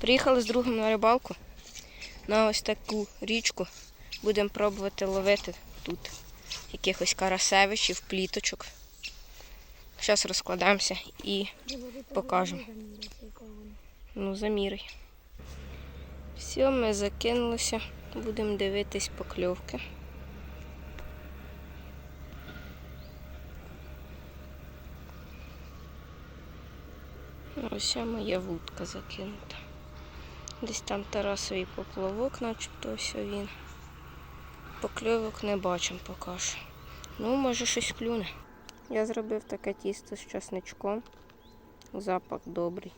Приїхали з другом на рибалку на ось таку річку. Будемо пробувати ловити тут якихось карасевичів, пліточок. Зараз розкладаємося і покажемо. Ну, заміряй. Все, ми закинулися. Будемо дивитись покльовки. Ось моя вудка закинута. Десь там Тарасовий поплавок, начебто ось він. Покльовок не бачимо поки що. Ну, може щось клюне. Я зробив таке тісто з часничком. Запах добрий.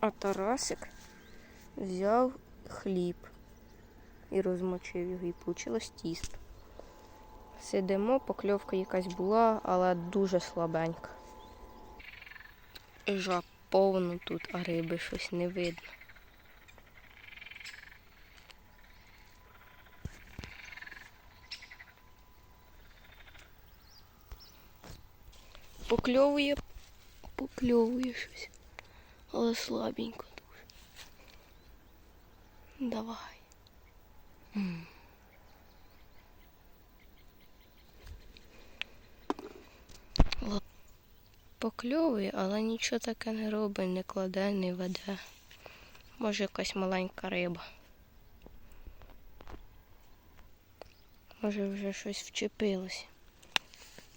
А Тарасик взяв хліб і розмочив його, і вийшло тісто. Сидимо, покльовка якась була, але дуже слабенька. Жаб повно тут, а риби щось не видно. Покльовує, покльовує щось, але слабенько дуже. Давай. М. Покльовує, але нічого таке не робить, не кладе, не веде. Може якась маленька риба. Може вже щось вчепилося.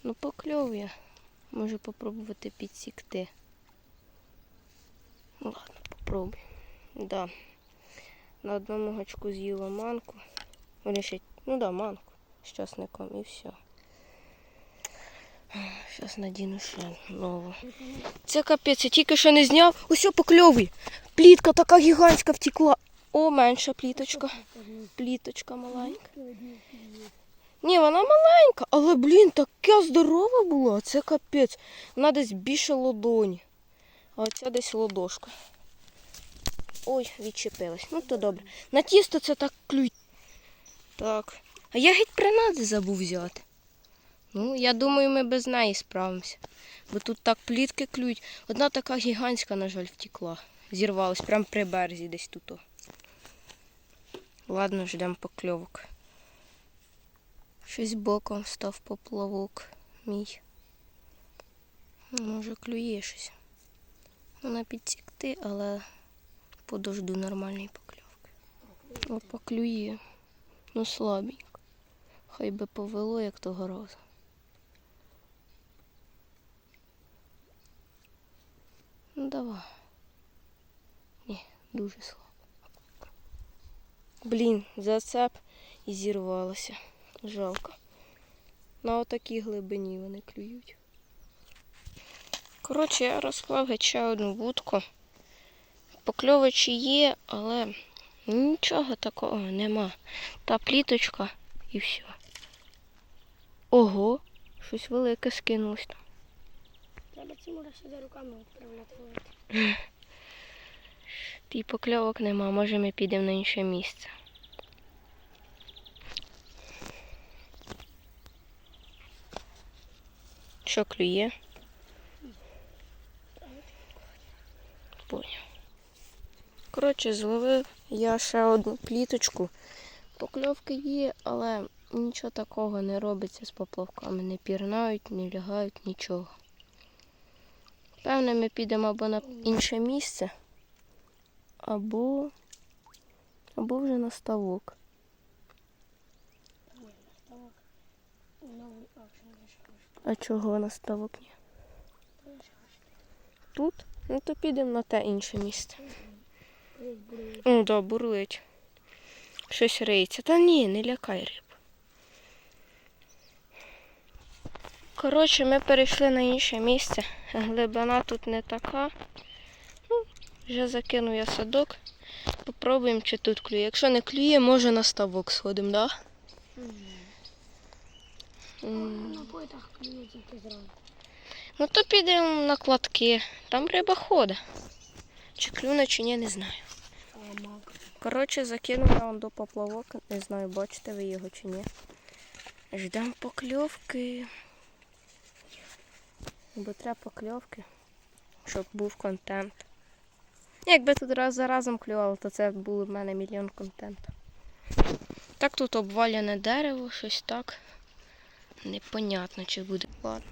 Ну покльовує. Можу попробувати підсікти. Ладно, попробуй. Да. На одному гачку з'їла манку. Ще, ну да, манку з часником і все. Зараз надіну ще нову. Це капець, я тільки що не зняв. Ось покльовує. Плітка така гігантська втекла. О, менша пліточка. Пліточка маленька. Ні, вона маленька, але, блін, така здорова була. Це капець. Вона десь більше ладоні. А оця десь ладошка. Ой, відчепилась. Ну то добре. На тісто це так клюй. Так. А я геть принади забув взяти. Ну, я думаю, ми без неї справимося. Бо тут так плітки клюють. Одна така гігантська, на жаль, втекла. Зірвалась прямо при березі десь тут. Ладно, ждемо покльовок. Щось боком став поплавок мій. Може клює щось. Вона підсікти, але подожду нормальної покльовки. О, поклює. Ну слабенько. Хай би повело, як того разу. Ну давай. Ні, дуже слабо. Блін, зацеп і зірвалося. Жалко. На отакій глибині вони клюють. Коротше, я розклав ще одну вудку. Покльовичі є, але нічого такого нема. Та пліточка і все. Ого, щось велике скинулось там. Треба Тимура сюди руками відправляти ловити. Ті покльовок нема, може ми підемо на інше місце. Що клює? Поняв. Коротше, зловив я ще одну пліточку. Покльовки є, але нічого такого не робиться з поплавками. Не пірнають, не лягають, нічого. Певне, ми підемо або на інше місце, або, або вже на ставок. Ой, ставок. Новий акшен вийшов. А чого на ставок ні? Тут? Ну то підемо на те інше місце. О, да, бурлить. Щось риється. Та ні, не лякай риб. Коротше, ми перейшли на інше місце. Глибина тут не така. Ну, вже закинув я садок. Попробуємо, чи тут клює. Якщо не клює, може на ставок сходимо, да? На клює тільки зранку. Ну то підемо на кладки. Там риба ходить. Чи клюне, чи ні, не знаю. Коротше, закинув я вам до поплавок. Не знаю, бачите ви його чи ні. Ждемо покльовки. Бо треба покльовки, щоб був контент. Якби тут раз за разом клювало, то це було в мене мільйон контенту. Так тут обваляне дерево, щось так. Непонятно, чи буде. Ладно.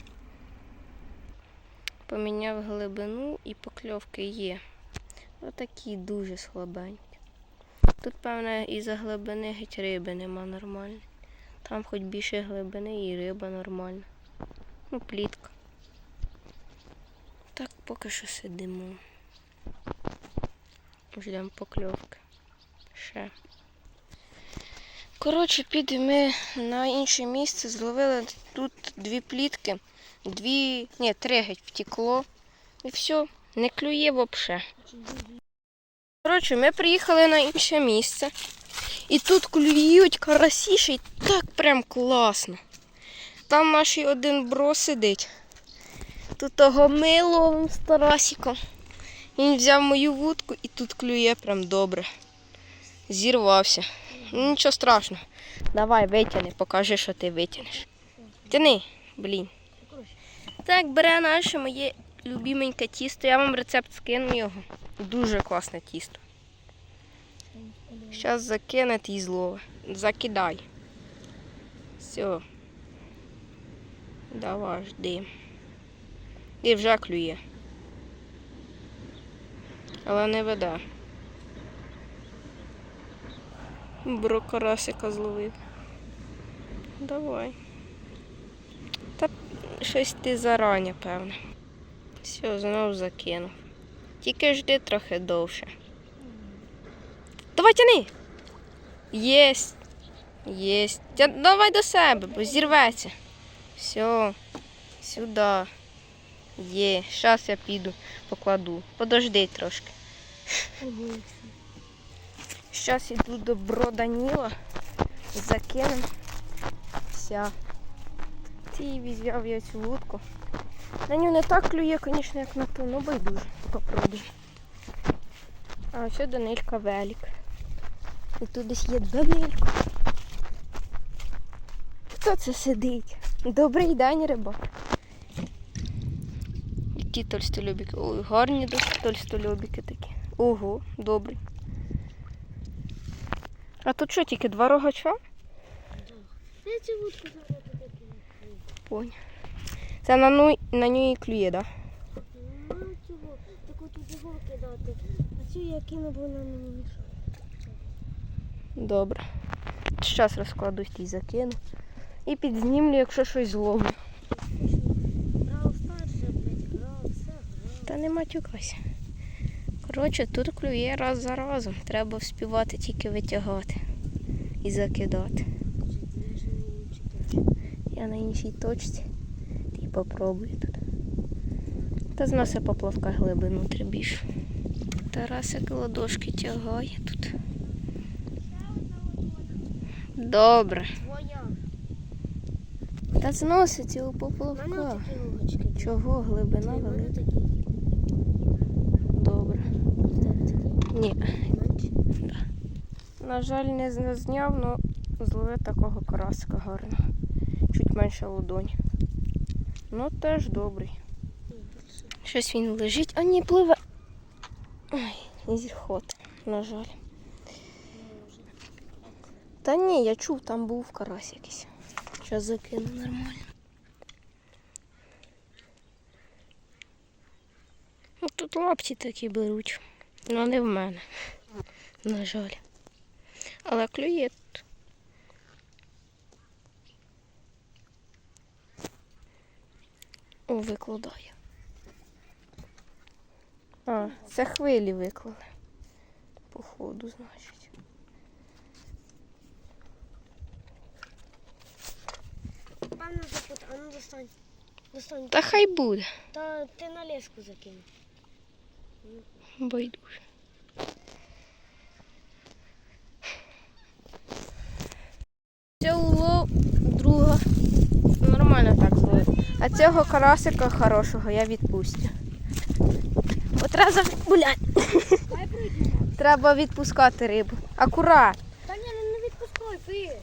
Поміняв глибину і покльовки є. Отакі дуже слабенькі. Тут, певне, із-за глибини геть риби нема нормально. Там хоч більше глибини і риба нормальна. Ну, плітка. Так поки що сидимо. Ждемо покльовки. Ще. Коротше, підемо ми на інше місце, зловили тут дві плітки, дві, ні, три геть втекло. І все, не клює взагалі. Коротше, ми приїхали на інше місце. І тут клюють карасі, ще й так прям класно. Там наш і один бро сидить. Тут того ми ловимо з Тарасиком. Він взяв мою вудку і тут клює прям добре. Зірвався. Нічого страшного. Давай, витягни, покажи, що ти витягнеш. Тяни, блін. Так, бере наше моє любименьке тісто. Я вам рецепт скину його. Дуже класне тісто. Зараз закине і злове. Закидай. Все. Давай, жди. І вже клює. Але не веде. Бро карасика зловив. Давай. Та щось ти зарані, певно. Все, знову закинув. Тільки жди трохи довше. Давай тяни. Єсть. Єсть. Тя... Давай до себе, бо зірветься. Все. Сюди. Є. Зараз я піду, покладу. Подожди трошки. Зараз йду до бро Даніла. Закинем. Вся. Ти візьмав я цю вудку. На нього не так клює, звісно, як на ту, ну байдуже. Попробуй. А ось Данилька велик. І тут десь є Данилько. Хто це сидить? Добрий день, рибак. Які тольстолюбіки. Ой, гарні досить тольстолюбіки такі. Ого, добрий. А тут що, тільки два рогача? Я цю вудку зараз туди. Понял. Це на, ну, на ній і клює, так? Да? Ну, цього, таку тут його кидати. А цю я кину, бо вона мені мішає. Добре. Зараз розкладу і закину. І підзнімлю, якщо щось зловлю. Грав старше, блядь, грав, все грав. Та не матюкайся. Коротше, тут клює раз за разом. Треба вспівати тільки витягати і закидати. Я на іншій точці. Ти попробуй тут. Та зноси поплавка глибину трибіж. Тарасик ладошки тягає тут. Добре. Та зносить його У поплавка. Чого глибина велика? такі. Добре. У тебе такі? Ні. Менші. На жаль, не зняв, але зловив такого карасика гарного. Чуть менше ладонь. Ну теж добрий. Щось він лежить, а ні, пливе. Ой, зірхот, на жаль. Та ні, я чув, там був карась якийсь. Зараз закину нормально. Ну, тут лапті такі беруть. Ну не в мене. На жаль. Але клює тут. О, викладає. А, це хвилі виклали. Походу, значить. Пане запут, а ну достань. Достань. Та хай буде. Та ти на леску закинь. Байдуже. Це улов друга. Нормально так зловив. А цього карасика хорошого я відпустю. От треба. Блядь. Треба відпускати рибу. Акурат. Та ні, ну не відпускай, ти.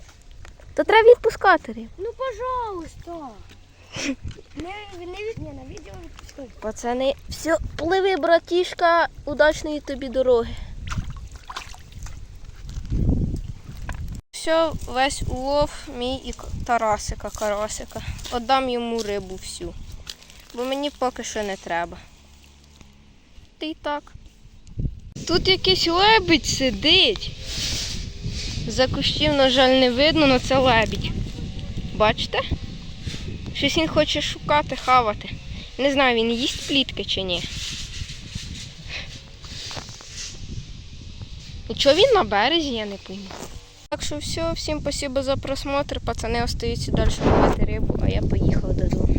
То треба відпускати рибу. Ну, пожалуйста. Не, не від ні, на відео відпускай. Пацани, все, пливи, братішка, удачної тобі дороги. Все, весь улов мій і Тарасика, Карасика. Отдам йому рибу всю. Бо мені поки що не треба. Ти й так. Тут якийсь лебідь сидить. За кущів, на жаль, не видно, але це лебідь. Бачите? Щось він хоче шукати, хавати. Не знаю, він їсть плітки чи ні. І чого він на березі, я не пойму. Так що все, всім спасибо за просмотр. Пацани остаються далі ловити рибу, а я поїхала додому.